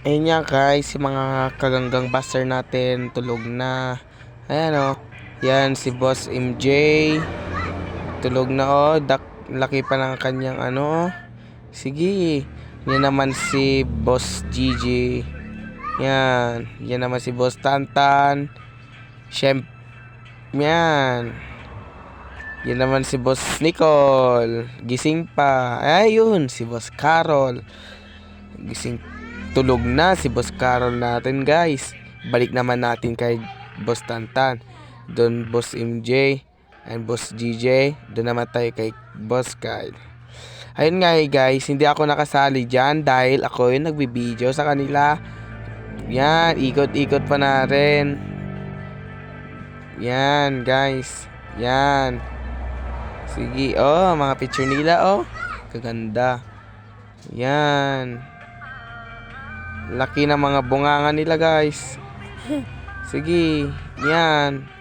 Ayun nga guys, yung mga kaganggang buster natin tulog na. Ayan o. Yan si Boss MJ. Tulog na o. Dak laki pa ng kanyang ano. Sige. Yan naman si Boss GG. Yan. Yan naman si Boss Tantan. Siyem. Yan. Yan naman si Boss Nicole. Gising pa. Ayun, si Boss Carol. Gising tulog na si Boss Carol natin guys. Balik naman natin kay Boss Tantan. Doon Boss MJ and Boss GJ. Doon naman tayo kay Boss Kyle. Ayun nga eh, guys, hindi ako nakasali dyan dahil ako yung nagbibideo sa kanila. Yan, ikot-ikot pa na rin. Yan, guys. Yan. Sige, oh, mga picture nila, oh. Kaganda. Yan. Laki ng mga bunganga nila, guys. Sige, yan.